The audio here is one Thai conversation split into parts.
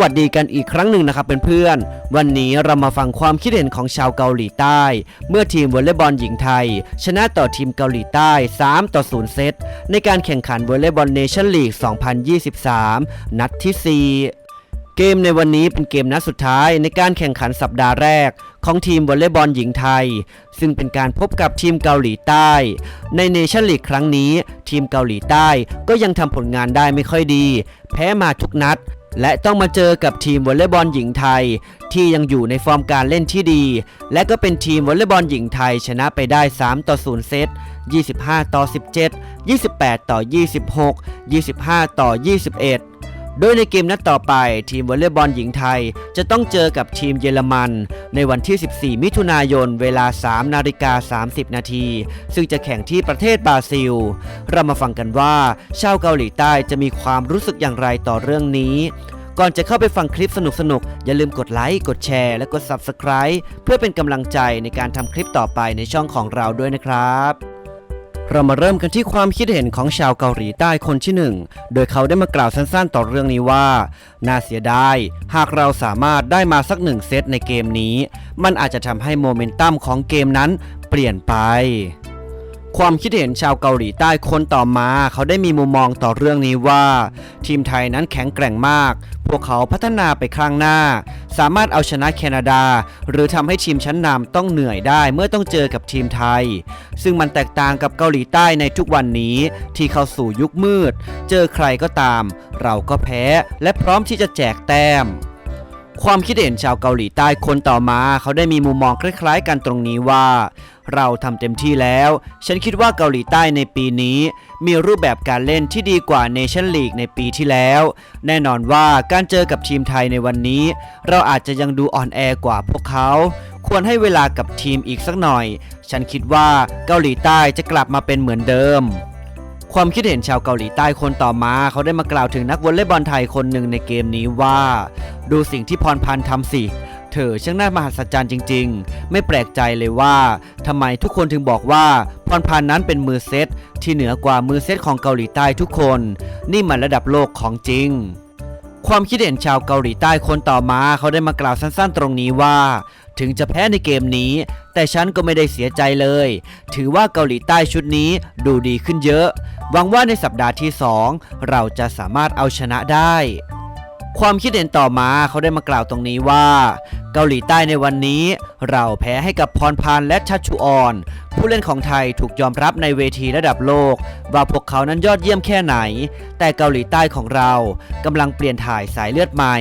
วัสดีกันอีกครั้งหนึ่งนะครับเพื่อนๆ วันนี้เรามาฟังความคิดเห็นของชาวเกาหลีใต้ เมื่อทีมวอลเลย์บอลหญิงไทย ชนะต่อทีมเกาหลีใต้ 3 ต่อ 0 เซต ในการแข่งขันวอลเลย์บอลเนชั่นลีก 2023 นัดที่ 4เกมในวันนี้เป็นเกมนัดสุดท้ายในการแข่งขันสัปดาห์แรก ของทีมวอลเลย์บอลหญิงไทย ซึ่งเป็นการพบกับทีมเกาหลีใต้ ในเนชั่นลีกครั้งนี้ ทีมเกาหลีใต้ก็ยังทำผลงานได้ไม่ค่อยดี แพ้มาทุกนัด และต้องมาเจอกับทีมวอลเลย์บอลหญิงไทย ที่ยังอยู่ในฟอร์มการเล่นที่ดี และก็เป็นทีมวอลเลย์บอลหญิงไทยชนะไปได้ 3 ต่อ 0 เซต 25 ต่อ 17 28 ต่อ 26 25 ต่อ 21 โดยในเกมนัดต่อไปทีมวอลเลย์บอลหญิงไทย จะต้องเจอกับทีมเยอรมัน ในวันที่ 14 มิถุนายนเวลา 3 นาฬิกา 30 นาที ซึ่งจะแข่งที่ประเทศบราซิล เรามาฟังกันว่าชาวเกาหลีใต้จะมีความรู้สึกอย่างไรต่อเรื่องนี้ ก่อนจะเข้าไปฟังคลิปสนุกๆ อย่าลืมกดไลค์ กดแชร์ และกด Subscribe เพื่อเป็นกำลังใจในการทำคลิปต่อไปในช่องของเราด้วยนะครับ เรามาเริ่มกันที่ความคิดเห็นของชาวเกาหลีใต้คนที่หนึ่ง โดยเขาได้มากล่าวสั้นๆต่อเรื่องนี้ว่า น่าเสียดาย หากเราสามารถได้มาสักหนึ่งเซตในเกมนี้ มันอาจจะทำให้โมเมนตัมของเกมนั้นเปลี่ยนไป ความคิดเห็นชาวเกาหลีใต้คนต่อมา เขาได้มีมุมมองต่อเรื่องนี้ว่า ทีมไทยนั้นแข็งแกร่งมาก พวกเขาพัฒนาไปข้างหน้า สามารถเอาชนะแคนาดา หรือทำให้ทีมชั้นนำต้องเหนื่อยได้เมื่อต้องเจอกับทีมไทย ซึ่งมันแตกต่างกับเกาหลีใต้ในทุกวันนี้ ที่เข้าสู่ยุคมืด เจอใครก็ตาม เราก็แพ้และพร้อมที่จะแจกแต้ม ความคิดเห็นชาวเกาหลีใต้คนต่อมา เขาได้มีมุมมองคล้ายๆ กันตรงนี้ว่า เราทำเต็มที่แล้ว ฉันคิดว่าเกาหลีใต้ในปีนี้ มีรูปแบบการเล่นที่ดีกว่าเนชั่นลีกในปีที่แล้ว แน่นอนว่าการเจอกับทีมไทยในวันนี้ เราอาจจะยังดูอ่อนแอกว่าพวกเขา ควรให้เวลากับทีมอีกสักหน่อย ฉันคิดว่าเกาหลีใต้จะกลับมาเป็นเหมือนเดิม ความคิดเห็นชาวเกาหลีใต้คนต่อมา เขาได้มากล่าวถึงนักวอลเลย์บอลไทยคนหนึ่งในเกมนี้ว่า ดูสิ่งที่พรพันธ์ทำสิเธอช่างน่ามหัศจรรย์จริง ๆ ไม่แปลกใจเลยว่าทำไมทุกคนถึงบอกว่าพรพันธ์นั้นเป็นมือเซตที่เหนือกว่ามือเซตของเกาหลีใต้ทุกคน นี่มันระดับโลกของจริงความคิดเห็นชาวเกาหลีใต้คนต่อมาเขาได้มากล่าวสั้นๆ ตรงนี้ว่า ถึงจะแพ้ในเกมนี้ แต่ฉันก็ไม่ได้เสียใจเลย ถือว่าเกาหลีใต้ชุดนี้ดูดีขึ้นเยอะ หวังว่าในสัปดาห์ที่ 2 เราจะสามารถเอาชนะได้ ความคิดเห็นต่อมาเขาได้มากล่าวตรงนี้ว่า เกาหลีใต้ในวันนี้ เราแพ้ให้กับพรพันธ์และชัชชุออน ผู้เล่นของไทยถูกยอมรับในเวทีระดับโลก ว่าพวกเขานั้นยอดเยี่ยมแค่ไหน แต่เกาหลีใต้ของเรากำลังเปลี่ยนถ่ายสายเลือดใหม่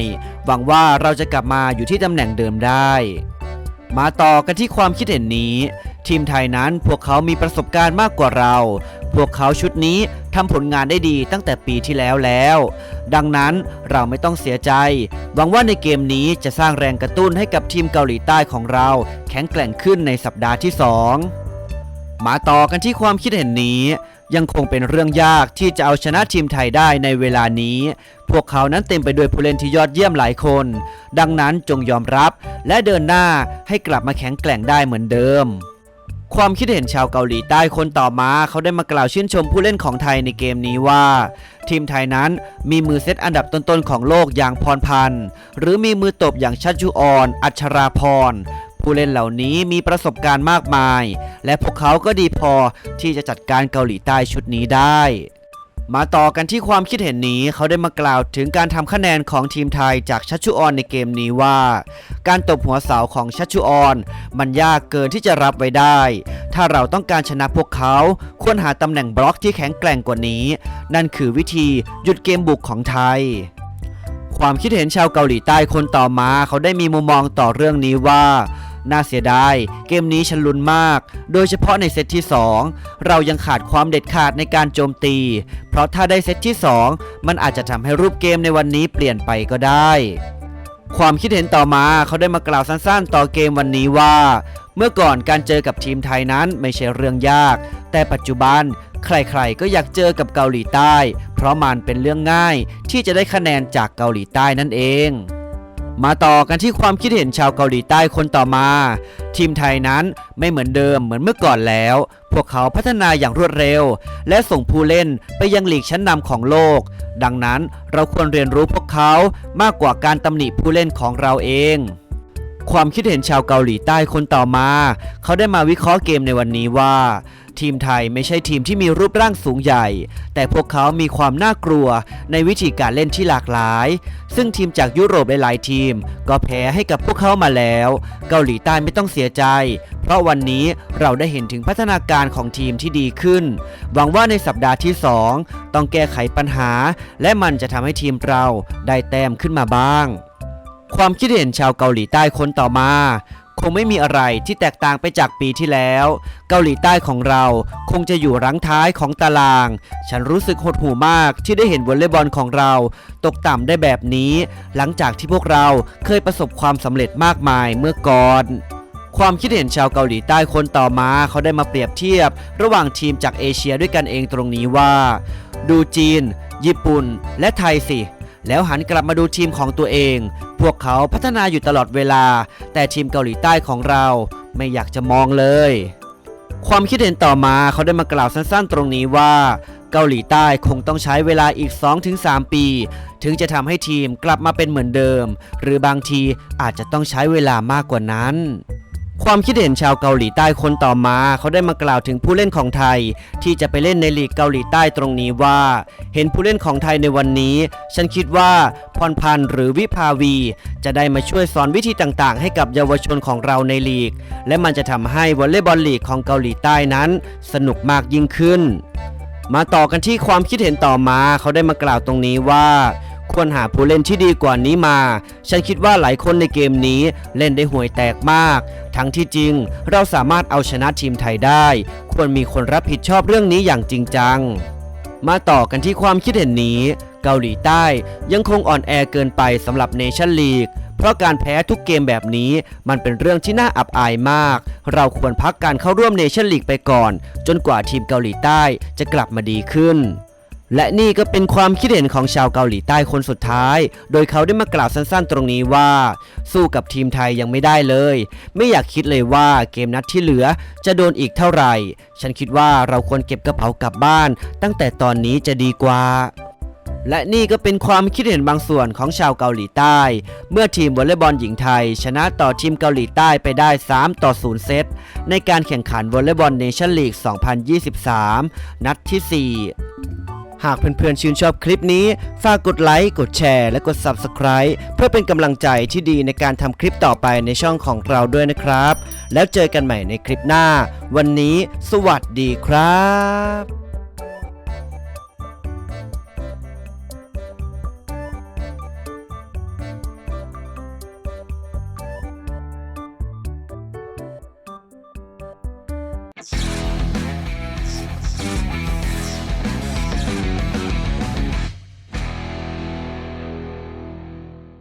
หวังว่าเราจะกลับมาอยู่ที่ตำแหน่งเดิมได้ มาต่อกันที่ความคิดเห็นนี้ ทีมไทยนั้นพวกเขามีประสบการณ์มากกว่าเรา พวกเขาชุดนี้ทำผลงานได้ดีตั้งแต่ปีที่แล้วแล้ว ดังนั้นเราไม่ต้องเสียใจ หวังว่าในเกมนี้จะสร้างแรงกระตุ้นให้กับทีมเกาหลีใต้ของเรา แข็งแกร่งขึ้นในสัปดาห์ที่ 2 มาต่อกันที่ความคิดเห็นนี้ยังคงเป็นเรื่องยากที่จะเอาชนะทีมไทยได้ในเวลานี้ พวกเขานั้นเต็มไปด้วยผู้เล่นที่ยอดเยี่ยมหลายคน ดังนั้นจงยอมรับและเดินหน้าให้กลับมาแข็งแกร่งได้เหมือนเดิม ความคิดเห็นชาวเกาหลีใต้คนต่อมาเขาได้มากล่าวชื่นชมผู้เล่นของไทยในเกมนี้ว่า ทีมไทยนั้นมีมือเซตอันดับต้นๆของโลกอย่างพรพันธ์หรือมีมือตบอย่างชัชจุออน อัชราพรผู้เล่นเหล่านี้มีประสบการณ์มากมาย และพวกเขาก็ดีพอที่จะจัดการเกาหลีใต้ชุดนี้ได้ มาต่อกันที่ความคิดเห็นนี้เขาได้มากล่าวถึงการทำคะแนนของทีมไทยจากชัชชุออนในเกมนี้ว่า การตบหัวเสาของชัชชุออน มันยากเกินที่จะรับไว้ได้ ถ้าเราต้องการชนะพวกเขาควรหาตำแหน่งบล็อกที่แข็งแกร่งกว่านี้ นั่นคือวิธีหยุดเกมบุกของไทยความคิดเห็นชาวเกาหลีใต้คนต่อมาเขาได้มีมุมมองต่อเรื่องนี้ว่า น่าเสียดาย เกมนี้ฉันลุ้นมาก โดยเฉพาะในเซตที่ 2 เรายังขาดความเด็ดขาดในการโจมตี เพราะถ้าได้เซตที่ 2 มันอาจจะทำให้รูปเกมในวันนี้เปลี่ยนไปก็ได้ความคิดเห็นต่อมาเขาได้มากล่าวสั้นๆ ต่อเกมวันนี้ว่า เมื่อก่อนการเจอกับทีมไทยนั้นไม่ใช่เรื่องยาก แต่ปัจจุบันใครๆก็อยากเจอกับเกาหลีใต้ เพราะมันเป็นเรื่องง่ายที่จะได้คะแนนจากเกาหลีใต้นั่นเอง มาต่อกันที่ความคิดเห็นชาวเกาหลีใต้คนต่อมา ทีมไทยนั้นไม่เหมือนเดิมเหมือนเมื่อก่อนแล้ว พวกเขาพัฒนาอย่างรวดเร็ว และส่งผู้เล่นไปยังลีกชั้นนำของโลก ดังนั้นเราควรเรียนรู้พวกเขามากกว่าการตำหนิผู้เล่นของเราเอง ความคิดเห็นชาวเกาหลีใต้คนต่อมา เขาได้มาวิเคราะห์เกมในวันนี้ว่า ทีมไทยไม่ใช่ทีมที่มีรูปร่างสูงใหญ่ แต่พวกเขามีความน่ากลัวในวิธีการเล่นที่หลากหลาย ซึ่งทีมจากยุโรปหลายๆทีม ก็แพ้ให้กับพวกเขามาแล้ว เกาหลีใต้ไม่ต้องเสียใจ เพราะวันนี้เราได้เห็นถึงพัฒนาการของทีมที่ดีขึ้น หวังว่าในสัปดาห์ที่ 2 ต้องแก้ไขปัญหา และมันจะทำให้ทีมเราได้แต้มขึ้นมาบ้าง ความคิดเห็นชาวเกาหลีใต้คนต่อมา คงไม่มีอะไรที่แตกต่างไปจากปีที่แล้ว เกาหลีใต้ของเราคงจะอยู่รั้งท้ายของตาราง ฉันรู้สึกหดหู่มากที่ได้เห็นวอลเลย์บอลของเรา ตกต่ำได้แบบนี้ หลังจากที่พวกเราเคยประสบความสำเร็จมากมายเมื่อก่อนความคิดเห็นชาวเกาหลีใต้คนต่อมาเขาได้มาเปรียบเทียบ ระหว่างทีมจากเอเชียด้วยกันเองตรงนี้ว่า ดูจีน ญี่ปุ่น และไทยสิ แล้วหันกลับมาดูทีมของตัวเอง พวกเขาพัฒนาอยู่ตลอดเวลา แต่ทีมเกาหลีใต้ของเราไม่อยากจะมองเลย ความคิดเห็นต่อมาเขาได้มากล่าวสั้นๆ ตรงนี้ว่า เกาหลีใต้คงต้องใช้เวลาอีก 2-3 ปี ถึงจะทำให้ทีมกลับมาเป็นเหมือนเดิม หรือบางทีอาจจะต้องใช้เวลามากกว่านั้น ความคิดเห็นชาวเกาหลีใต้คนต่อมา เขาได้มากล่าวถึงผู้เล่นของไทย ที่จะไปเล่นในลีกเกาหลีใต้ตรงนี้ว่า เห็นผู้เล่นของไทยในวันนี้ ฉันคิดว่าพรพันธ์หรือวิภาวี จะได้มาช่วยสอนวิธีต่างๆ ให้กับเยาวชนของเราในลีก และมันจะทำให้วอลเลย์บอลลีกของเกาหลีใต้นั้น สนุกมากยิ่งขึ้น มาต่อกันที่ความคิดเห็นต่อมา เขาได้มากล่าวตรงนี้ว่า ควรหาผู้เล่นที่ดีกว่านี้มา ฉันคิดว่าหลายคนในเกมนี้เล่นได้ห่วยแตกมาก ทั้งที่จริงเราสามารถเอาชนะทีมไทยได้ ควรมีคนรับผิดชอบเรื่องนี้อย่างจริงจัง มาต่อกันที่ความคิดเห็นนี้ เกาหลีใต้ยังคงอ่อนแอเกินไปสำหรับเนชั่นลีกเพราะการแพ้ทุกเกมแบบนี้มันเป็นเรื่องที่น่าอับอายมาก เราควรพักการเข้าร่วมเนชั่นลีกไปก่อน จนกว่าทีมเกาหลีใต้จะกลับมาดีขึ้น และนี่ก็เป็นความคิดเห็นของชาวเกาหลีใต้คนสุดท้าย โดยเขาได้มากล่าวสั้นๆตรงนี้ว่า สู้กับทีมไทยยังไม่ได้เลย ไม่อยากคิดเลยว่าเกมนัดที่เหลือจะโดนอีกเท่าไหร่ ฉันคิดว่าเราควรเก็บกระเป๋ากลับบ้าน ตั้งแต่ตอนนี้จะดีกว่าและนี่ก็เป็นความคิดเห็นบางส่วนของชาวเกาหลีใต้ เมื่อทีมวอลเลย์บอลหญิงไทย ชนะต่อทีมเกาหลีใต้ไปได้ 3 ต่อ 0 เซต ในการแข่งขันวอลเลย์บอลเนชั่นลีก 2023 นัดที่ 4 หากเพื่อนๆชื่นชอบคลิปนี้ ฝากกดไลค์ กดแชร์ และกด Subscribe เพื่อเป็นกำลังใจที่ดีในการทำคลิปต่อไปในช่องของเราด้วยนะครับ แล้วเจอกันใหม่ในคลิปหน้า วันนี้ สวัสดีครับ